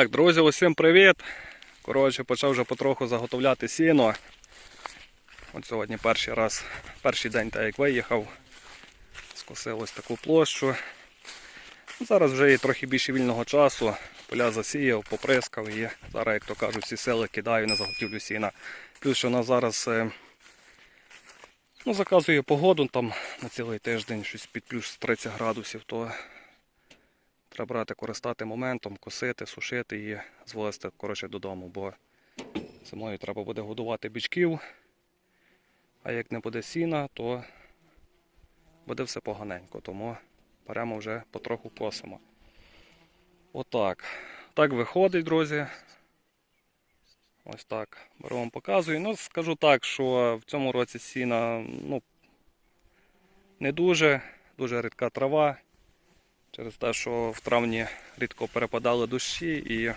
Так, друзі, усім привіт. Коротше, почав вже потроху заготовляти сіно. От сьогодні перший раз, перший день, так як виїхав, скосив ось таку площу. Зараз вже є трохи більше вільного часу. Поля засіяв, поприскав і зараз, як то кажуть, всі сили кидаю на заготівлю сіна. Плюс, що нас зараз е, ну, заказує погоду там на цілий тиждень, щось під плюс 30 градусів, то Треба брати, користати моментом, косити, сушити і звозити коротше, додому, бо зимою треба буде годувати бічків, а як не буде сіна, то буде все поганенько, тому беремо вже потроху косимо. Отак. Так виходить, друзі. Ось так. Беру вам показую. Ну, скажу так, що в цьому році сіна ну, не дуже, дуже рідка трава. Через те, що в травні рідко перепадали дощі і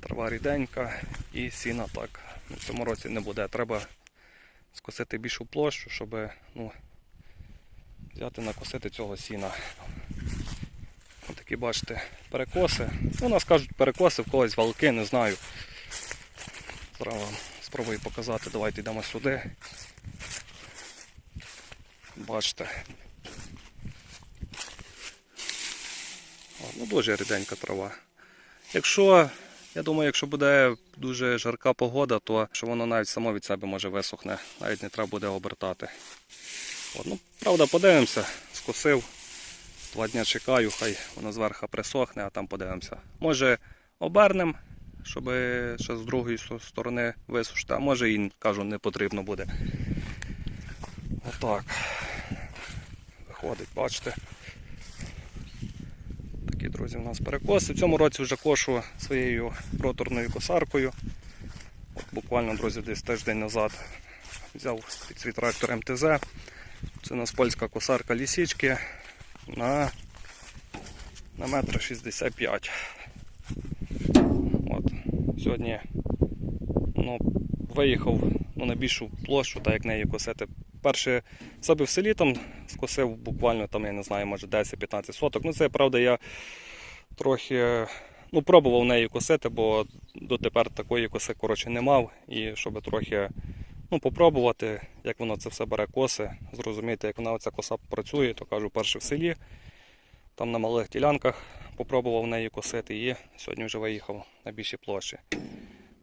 трава ріденька, і сіна так. ну, В цьому році не буде. Треба скосити більшу площу, щоб ну, взяти накосити цього сіна. Ось такі бачите перекоси. Ну, у нас кажуть перекоси, в когось валки, не знаю. Зараз спробую показати. Давайте йдемо сюди. Бачите. Ну, дуже ріденька трава. Якщо, я думаю, якщо буде дуже жарка погода, то що воно навіть само від себе може висохне, навіть не треба буде обертати. От, ну, правда, подивимося, скосив. Два дня чекаю, хай воно зверху присохне, а там подивимося. Може обернем, щоб ще з другої сторони висушити, а може і кажу, не потрібно буде. Отак. Виходить, бачите. Такі, друзі, у нас перекоси. В цьому році вже кошу своєю роторною косаркою. От буквально, друзі, десь тиждень назад взяв під свій трактор МТЗ. Це у нас польська косарка лісічки на, на метр 65. От. Сьогодні ну, виїхав ну, на більшу площу, так як нею косити. Перше себе в селі там скосив буквально там, я не знаю, може 10-15 соток. Ну це правда я трохи ну, пробував нею косити, бо дотепер такої коси коротше, не мав. І щоб трохи ну, попробувати, як воно це все бере коси, зрозуміти, як вона оця коса працює, то кажу, перше в селі, там на малих ділянках попробував нею косити і сьогодні вже виїхав на більші площі.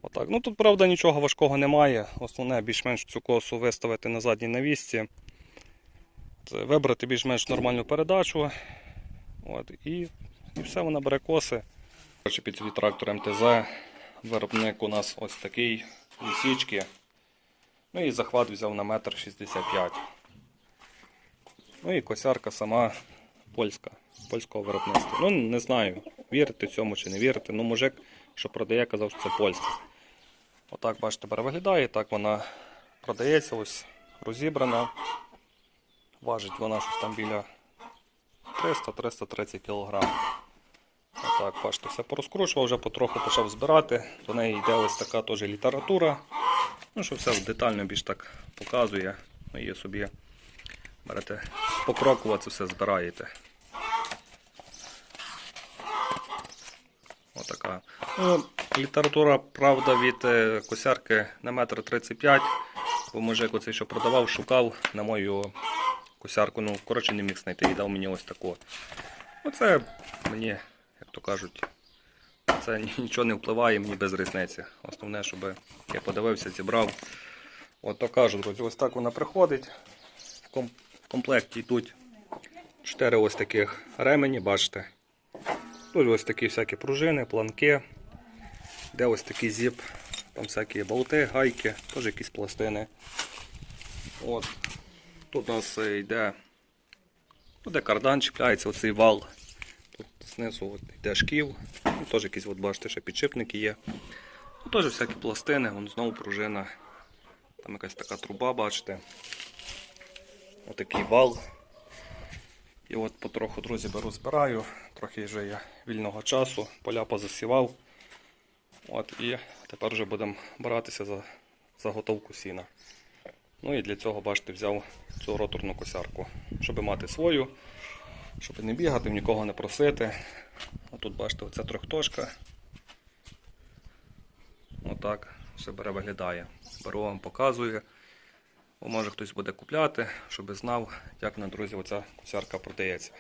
Отак. Ну тут, правда, нічого важкого немає. Основне більш-менш цю косу виставити на задній навісці, вибрати більш-менш нормальну передачу. От, і, і все вона бере коси. Під свій трактор МТЗ. Виробник у нас ось такий лісічки. Ну і захват взяв на метр 65. Ну і косярка сама польська, польського виробництва. Ну не знаю, вірити цьому чи не вірити. Ну, мужик, що продає, казав, що це польська. Отак, бачите, тепер виглядає, так вона продається, ось розібрана. Важить вона щось там біля 300-330 кг. Отак, бачите, все порозкручував, вже потроху почав збирати. До неї йде ось така теж література. Ну, що все детально більш так показує. Ну, і собі берете покроково це все збираєте. Отака. Ну, література, правда, від е, косярки на метр 35. Бо мужик оцей, що продавав, шукав на мою косярку. Ну, коротше, не міг знайти і дав мені ось таку. Оце мені, як то кажуть, це нічого не впливає, мені без різниці. Основне, щоб я подивився, зібрав. От то кажу, ось так вона приходить. В комплекті йдуть 4 ось таких ремені, бачите. Тут ось такі всякі пружини, планки. Де ось такий зіп, там всякі болти, гайки, теж якісь пластини. От. Тут у нас е, йде, ну, де кардан чіпляється, оцей вал. Тут знизу от йде шків. Ну, теж якісь, от, бачите, ще підшипники є. Ну, теж всякі пластини, вон знову пружина. Там якась така труба, бачите. Отакий вал. І от потроху, друзі, беру, збираю. Трохи вже є вільного часу, поля позасівав. От, і тепер вже будемо братися за заготовку сіна. Ну і для цього, бачите, взяв цю роторну косярку, щоб мати свою. щоб не бігати, нікого не просити. А тут бачите, оця трьохтошка. Отак все бере виглядає. Беру вам показую. Може хтось буде купляти, щоб знав, як на друзі оця косярка продається.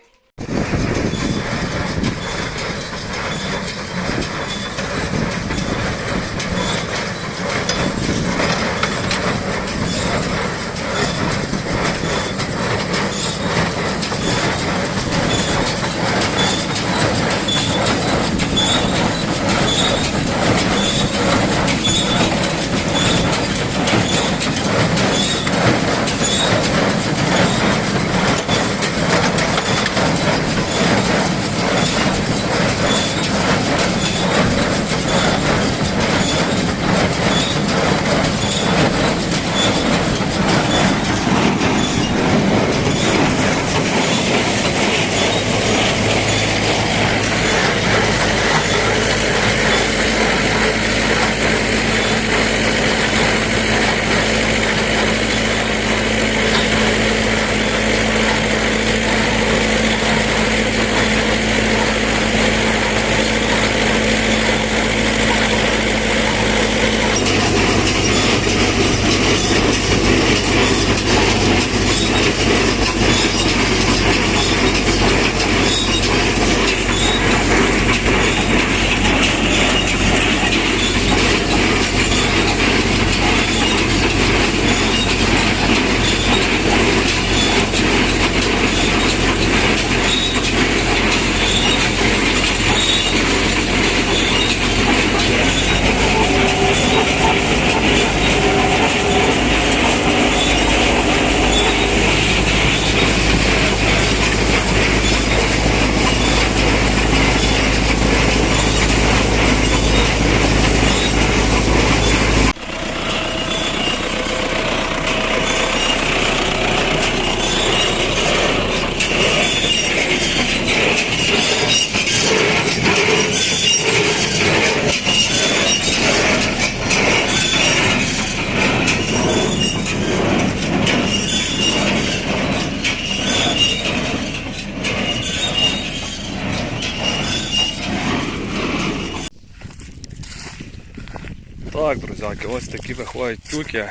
Друзяки, ось такі виходять тюки.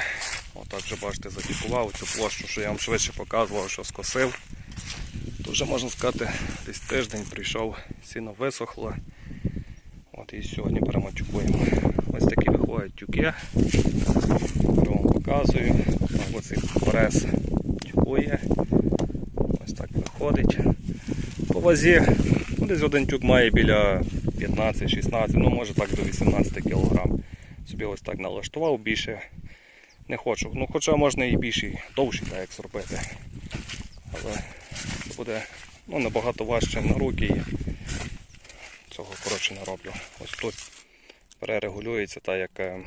Отак вже бачите, затікував цю площу, що я вам швидше показував, що скосив. То вже можна сказати, десь тиждень прийшов, сіно висохло. От і сьогодні беремо. Ось такі виходять тюки. Я вам показую. Оцей прес тюкує. Ось так виходить. По вазі ну, десь один тюк має біля 15-16, ну може так до 18 кг. Собі ось так налаштував більше. Не хочу. Ну хоча можна і більший, довший, так як зробити. Але це буде ну, набагато важче на руки і цього коротше не роблю. Ось тут перерегулюється та як е,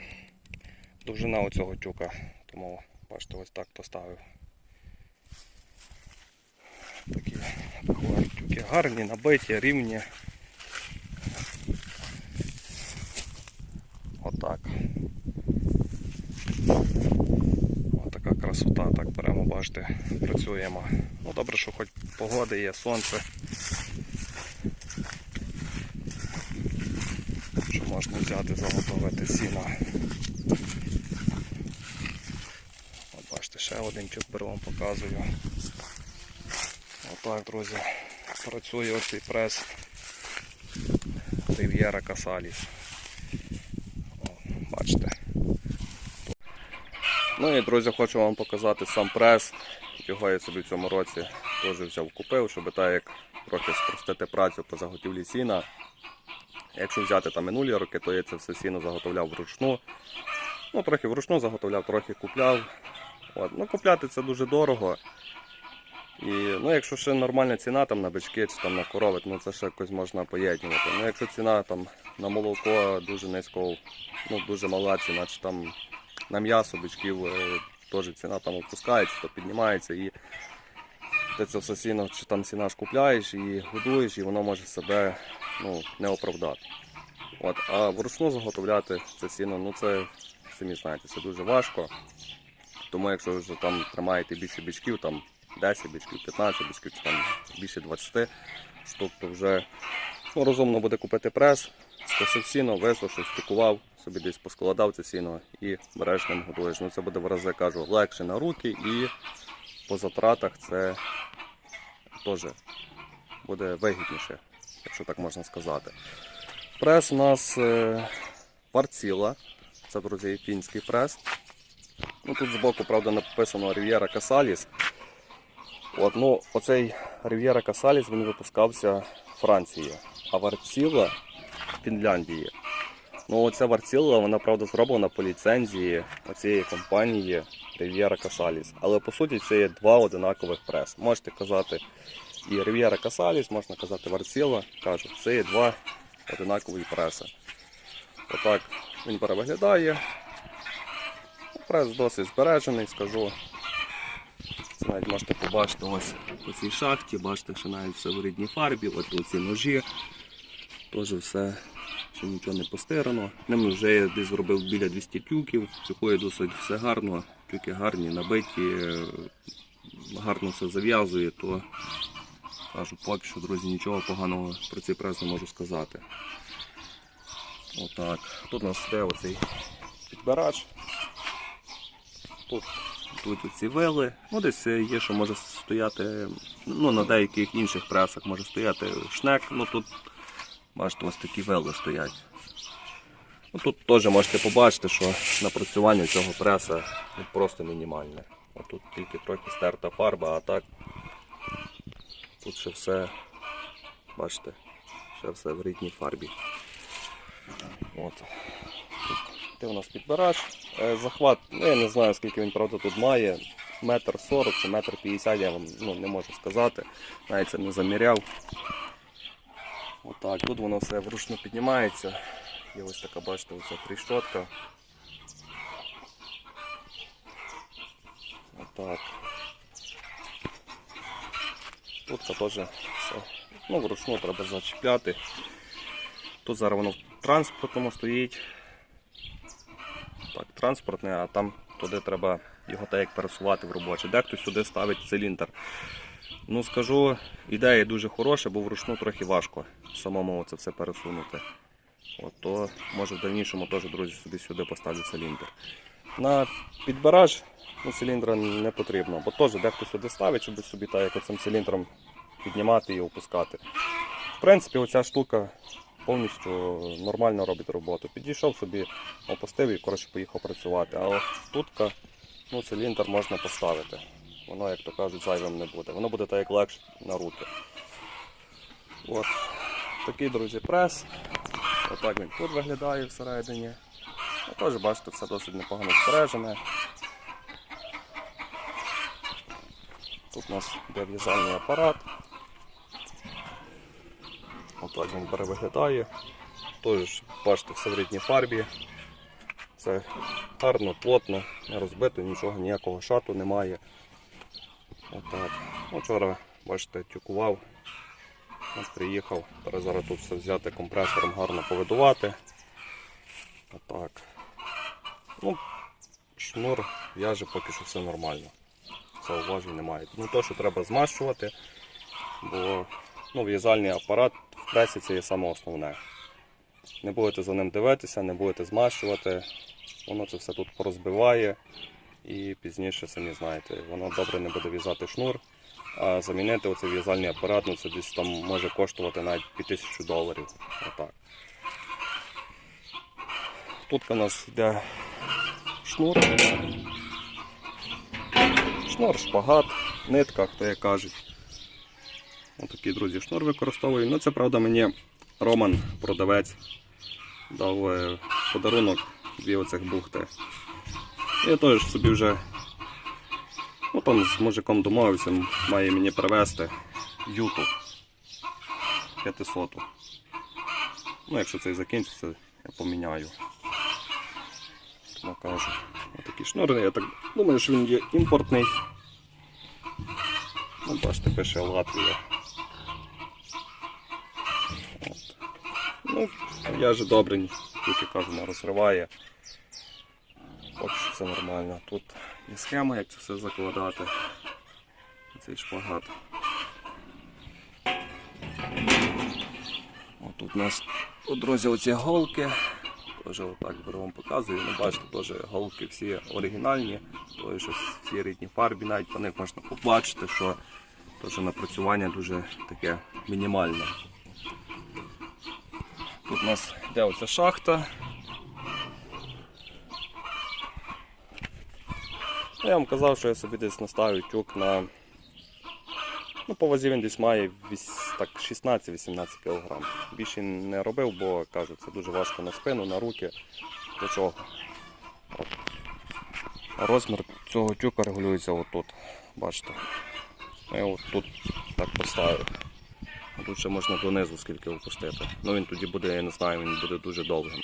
довжина оцього тюка. Тому бачите, ось так то ставив. Такі тюки гарні, набиті, рівні. Отак. Отака красота, так беремо, бачите, працюємо. Ну добре, що хоч погода є, сонце. Що можна взяти, заготовити сіно. От бачите, ще один беру вам показую. Отак, друзі, працює оцей прес Рив'єра Касаліс. О, Бачите. Ну і друзі, хочу вам показати сам прес. Його я собі в цьому році теж взяв купив, щоб так як трохи спростити працю по заготівлі сіна. Якщо взяти там минулі роки, то я це все сіно заготовляв вручну. Ну, трохи вручну заготовляв, трохи купляв. От. Ну, купляти це дуже дорого. І ну, якщо ще нормальна ціна там, на бички чи там, на корови, ну це ще якось можна поєднувати. Ну, якщо ціна там, на молоко дуже низько, ну, дуже мала ціна, чи там на м'ясо бичків е, теж ціна там опускається, то піднімається і ти це все сіно, чи там ціна ж купляєш і годуєш, і воно може себе ну, не оправдати. От, а вручну заготовляти це сіно, ну це самі знаєте, це дуже важко. Тому якщо ви там тримаєте більше бичків, там 10 бичків, 15 бичків, чи там більше 20 штук, то вже ну, розумно буде купити прес, скосив сіно, висушив, стикував, собі десь поскладав це сіно і береш ним годуєш. Ну це буде в рази кажу легше на руки і по затратах це теж буде вигідніше, якщо так можна сказати. Прес у нас е, Варціла. Це, друзі, фінський прес. Ну, тут збоку, правда, написано Рів'єра Касаліс. От, ну, оцей Рів'єра Касаліс він випускався в Франції, а Варціла в Фінляндії. Ну, оця Варціла, вона, правда, зроблена по ліцензії цієї компанії Рів'єра Касаліс. Але по суті це є два одинакових прес. Можете казати і Рів'єра Касаліс, можна казати Варціла. Кажу, це є два одинакові преси. Отак він перевиглядає. Прес досить збережений, скажу. Це навіть можете побачити ось по цій шахті, бачите, що навіть все в рідній фарбі, от оці ножі. Теж все, що нічого не постирано. Ним вже я десь зробив біля 200 тюків, тюкує досить все гарно, тюки гарні, набиті, гарно все зав'язує, то кажу, поки що, друзі, нічого поганого про цей прес не можу сказати. Отак. Тут у нас де оцей підбирач. Тут, тут ці вили. Ну, десь є, що може стояти, ну, на деяких інших пресах може стояти шнек, ну тут, бачите, ось такі вили стоять. Ну, тут теж можете побачити, що напрацювання цього преса ну, просто мінімальне. Тут тільки трохи стерта фарба, а так тут ще все, бачите, ще все в рідній фарбі. Ти у нас підбирач. Е, Захват, ну, я не знаю скільки він правда тут має. Метр сорок чи метр п'ятдесят, я вам ну, не можу сказати. Навіть це не заміряв. Отак, тут воно все вручну піднімається. Є ось така, бачите, оця тріщотка. Отак. Тут теж все. Ну, вручну треба зачіпляти. Тут зараз воно в транспортному стоїть. Так, транспортне, а там туди треба його так як пересувати в робоче. Дехто сюди ставить циліндр. Ну скажу, ідея дуже хороша, бо вручну трохи важко самому це все пересунути. От, то може в дальнішому теж, друзі, собі сюди поставлю циліндр. На підбираж ну, циліндра не потрібно, бо теж дехто сюди ставить, щоб собі так як оцим циліндром піднімати і опускати. В принципі, оця штука повністю нормально робить роботу. Підійшов собі, опустив і коротше, поїхав працювати. А от штутка, ну, циліндр можна поставити. Воно, як то кажуть, зайвим не буде. Воно буде так як легше на руки. От. Такий, друзі, прес. Отак він тут виглядає всередині. Ну, Теж бачите, все досить непогано збережене. Тут у нас йде в'язальний апарат. Отак він перевиглядає. Теж бачите, все в рідній фарбі. Це гарно, плотно, не розбито, нічого, ніякого шату немає. Отак. Вчора, бачите, тюкував. Приїхав. Треба зараз тут все взяти компресором гарно повидувати. Отак. Ну, шнур в'яже поки що все нормально. Зауважень немає. Ну то, що треба змащувати, бо ну, в'язальний апарат в пресі це є саме основне. Не будете за ним дивитися, не будете змащувати, воно це все тут порозбиває і пізніше, самі знаєте, воно добре не буде в'язати шнур. А замінити оцей в'язальний апарат, ну це десь там може коштувати навіть 5000 доларів. Отак. Тут у нас йде шнур. Шнур, шпагат, нитка, хто як кажуть. Отакий, друзі, шнур використовую. Ну це правда мені Роман, продавець, дав е, подарунок дві оцих бухти. Я теж собі вже ну, там з мужиком домовився, має мені привезти юту 500. Ну, якщо цей закінчиться, я поміняю. Тому кажу. Отакий шнур, я так думаю, що він є імпортний. Ну, бачите, пише Латвія. От. Ну, я же добрий, тільки кажу, не розриває. Поки що все нормально. Тут є схема, як це все закладати. цей шпагат. От тут у нас у друзі оці голки. Теж отак вам показую. Ну, бачите, теж голки всі оригінальні, то що всі рідні фарбі, навіть по них можна побачити, що теж напрацювання дуже таке мінімальне. Тут у нас йде оця шахта. Я вам казав, що я собі десь наставив тюк на. Ну, по вазі він десь має 16-18 кг. Більше не робив, бо кажу, це дуже важко на спину, на руки. До чого. Розмір цього тюка регулюється отут. Бачите. Я от тут так поставив. Тут ще можна донизу скільки опустити. Ну він тоді буде, я не знаю, він буде дуже довгим.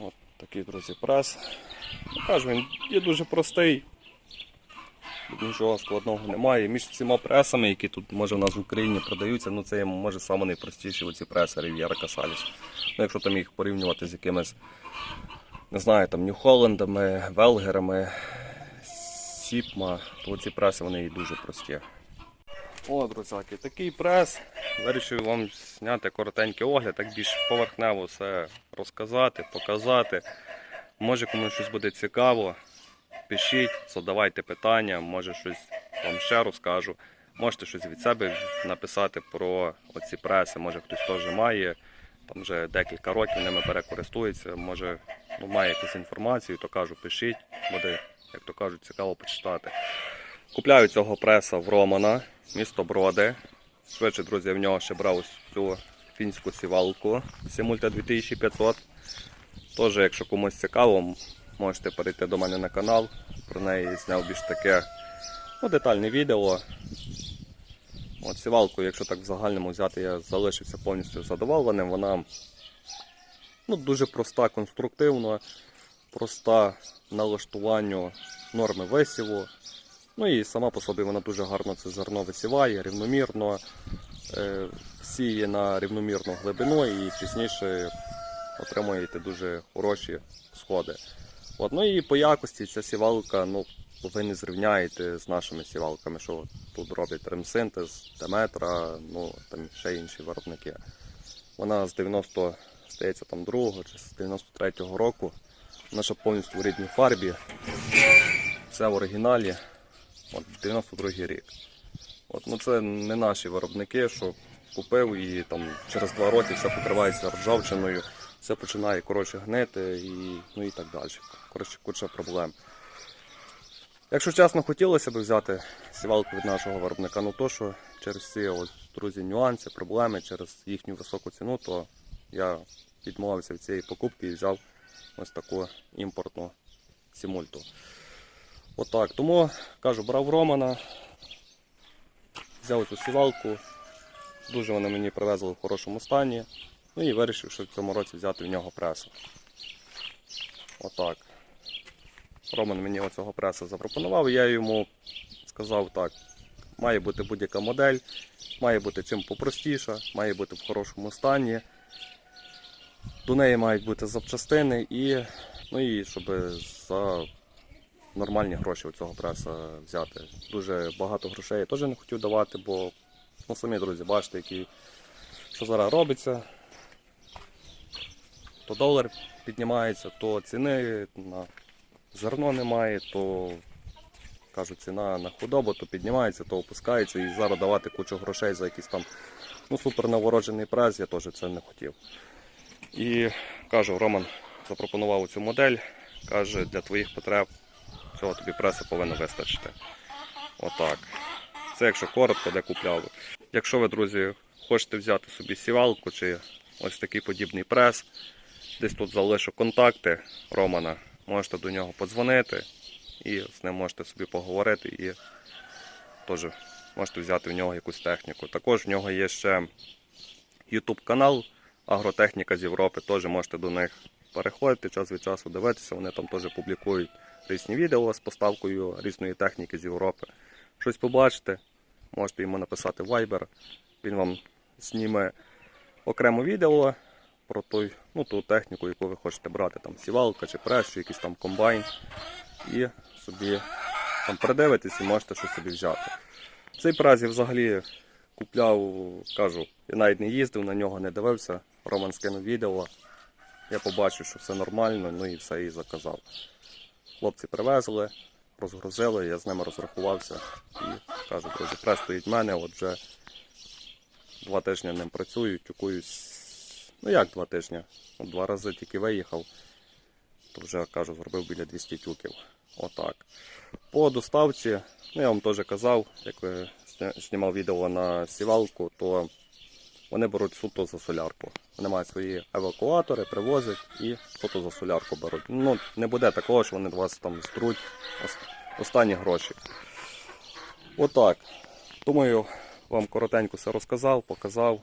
От такий, друзі, прес. Кажу, він є дуже простий. Нічого складного немає. Між всіма пресами, які тут може у нас в Україні продаються, ну це може саме найпростіші оці преси Riviera Cassalis. Ну, якщо там їх порівнювати з якимись, не знаю, там Нью-Холландами, Велгерами, Сіпма, то ці преси вони і дуже прості. О, друзяки, такий прес. Вирішив вам зняти коротенький огляд, так більш поверхнево все розказати, показати. Може комусь щось буде цікаво, пишіть, задавайте питання, може щось вам ще розкажу. Можете щось від себе написати про оці преси, може хтось теж має, там вже декілька років ними перекористується, може ну, має якусь інформацію, то кажу, пишіть, буде, як то кажуть, цікаво почитати. Купляю цього преса в Романа, місто Броди. Швидше, друзі, в нього ще брав ось цю фінську сівалку Simulta 2500. Тож, якщо комусь цікаво, можете перейти до мене на канал. Про неї зняв більш таке ну, детальне відео. От сівалку, якщо так в загальному взяти, я залишився повністю задоволеним. Вона ну, дуже проста конструктивно, проста налаштуванню норми висіву. Ну і сама по собі вона дуже гарно це зерно висіває, рівномірно, е, сіє на рівномірну глибину і пізніше отримуєте дуже хороші сходи. От, ну і по якості ця сівалка, ну, ви не зрівняєте з нашими сівалками, що тут роблять ремсинтез, Деметра, ну там ще інші виробники. Вона з 90, здається, там другого чи з 93-го року. Наша повністю в рідній фарбі. Це в оригіналі. От 92-й рік. От, ну це не наші виробники, що купив і там через два роки все покривається ржавчиною, все починає коротше гнити і, ну, і так далі. Коротше, куча проблем. Якщо чесно, хотілося б взяти сівалку від нашого виробника, ну то що через ці друзі, нюанси, проблеми, через їхню високу ціну, то я відмовився від цієї покупки і взяв ось таку імпортну сімульту. Отак. Тому кажу, брав Романа, взяв цю сівалку. Дуже вони мені привезли в хорошому стані. Ну і вирішив, що в цьому році взяти в нього пресу. Отак. Роман мені оцього преса запропонував, я йому сказав так, має бути будь-яка модель, має бути чим попростіша, має бути в хорошому стані. До неї мають бути запчастини і, ну і щоб за нормальні гроші у цього преса взяти. Дуже багато грошей я теж не хотів давати, бо ну, самі друзі, бачите, які, що зараз робиться. То долар піднімається, то ціни на зерно немає, то кажуть, ціна на худобу, то піднімається, то опускається. І зараз давати кучу грошей за якийсь там ну, супер навороджений прес, я теж це не хотів. І кажу, Роман запропонував цю модель, каже, для твоїх потреб цього тобі преса повинно вистачити. Отак. Це якщо коротко, де купляли. Якщо ви, друзі, хочете взяти собі сівалку чи ось такий подібний прес, десь тут залишу контакти Романа, можете до нього подзвонити і з ним можете собі поговорити і теж можете взяти в нього якусь техніку. Також в нього є ще YouTube канал Агротехніка з Європи, теж можете до них переходити час від часу, дивитися, вони там теж публікують різні відео з поставкою різної техніки з Європи. Щось побачите, можете йому написати Viber, він вам зніме окремо відео про той, ну, ту техніку, яку ви хочете брати, там сівалка чи прес, чи якийсь там комбайн. І собі там придивитесь і можете щось собі взяти. Цей праз я взагалі купляв, кажу, я навіть не їздив, на нього не дивився. Роман скинув відео. Я побачив, що все нормально, ну і все і заказав. Хлопці привезли, розгрузили, я з ними розрахувався і кажу, друзі, прес стоїть в мене, от вже два тижні ним працюю, тюкуюсь. Ну як два тижні? От два рази тільки виїхав, то вже кажу, зробив біля 200 тюків. Отак. По доставці, ну я вам теж казав, як ви знімав відео на сівалку, то вони беруть суто за солярку. Вони мають свої евакуатори, привозять і суто за солярку беруть. Ну, не буде такого, що вони вас там струть останні гроші. Отак. Думаю, вам коротенько все розказав, показав.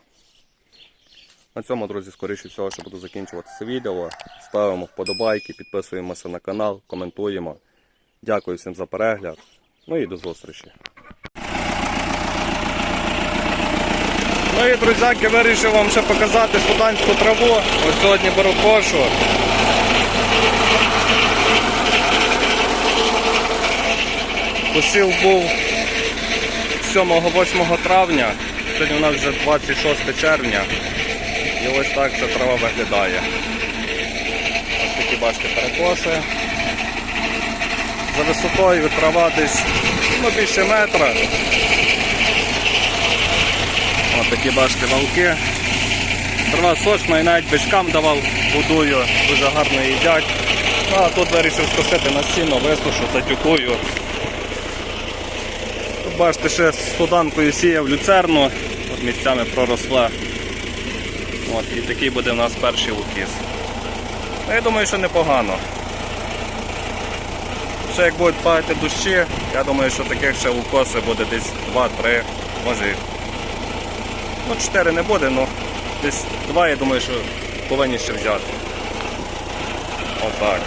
На цьому, друзі, скоріше всього, що буду закінчувати це відео. Ставимо вподобайки, підписуємося на канал, коментуємо. Дякую всім за перегляд. Ну і до зустрічі. Ну і друзяки, вирішив вам ще показати суданську траву. Ось сьогодні беру кошу. Посів був 7-8 травня. Сьогодні у нас вже 26 червня. І ось так ця трава виглядає. Ось такі бачите перекоси. За висотою трава десь ну, більше метра. Ось такі бачите валки. Трава сочна і навіть бичкам давав, будую, дуже гарно їдять. Ну, а тут вирішив скосити на сіно, висушу, затюкую. Тут бачите, ще з суданкою сіяв люцерну, от місцями проросла. От, і такий буде в нас перший укіс. Ну, я думаю, що непогано. Ще як будуть падати дощі, я думаю, що таких ще укоси буде десь 2-3, може. Ну, 4 не буде, але десь 2, я думаю, що повинні ще взяти. Отак.